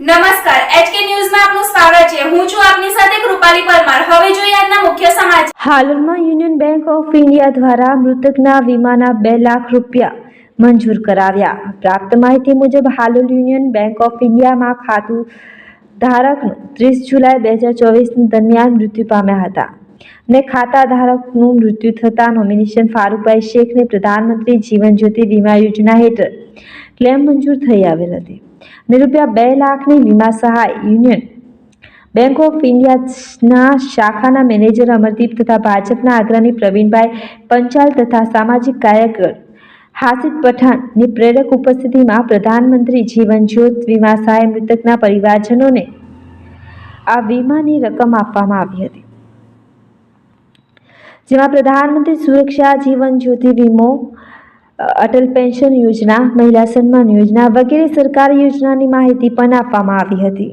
નમસ્કાર, એચકે ન્યૂઝમાં આપનું સ્વાગત છે. હું છું આપની સાથે કૃપાલી પરમાર. હવે જોઈએ આજના મુખ્ય સમાચાર. હાલમાં યુનિયન બેંક ઓફ ઇન્ડિયા દ્વારા મૃતકના વીમાના બે લાખ રૂપિયા મંજૂર કરાવ્યા. પ્રાપ્ત માહિતી મુજબ, હાલોલ યુનિયન બેંક ઓફ ઇન્ડિયામાં ખાતું ધારકનું ત્રીસ જુલાઈ બે હજાર ચોવીસ દરમિયાન મૃત્યુ પામ્યા હતા ને ખાતા ધારકનું મૃત્યુ થતાં નોમિનેશન ફારૂકભાઈ શેખને પ્રધાનમંત્રી જીવન જ્યોતિ વીમા યોજના હેઠળ ક્લેમ મંજૂર થઈ આવેલ હતી. અને રૂપિયા બે લાખની વીમા સહાય યુનિયન બેંક ઓફ ઇન્ડિયાના શાખાના મેનેજર અમરદીપ તથા ભાજપના અગ્રણી પ્રવીણભાઈ પંચાલ તથા સામાજિક કાર્યકર હાસિદ પઠાણની પ્રેરક ઉપસ્થિતિમાં પ્રધાનમંત્રી જીવન જ્યોત વીમા સહાય મૃતકના પરિવારજનોને આ વીમાની રકમ આપવામાં આવી હતી જેમાં પ્રધાનમંત્રી સુરક્ષા જીવન જ્યોતિ વીમો અટલ પેન્શન યોજના મહિલા સન્માન યોજના વગેરે સરકારી યોજનાની માહિતી પણ આપવામાં આવી હતી.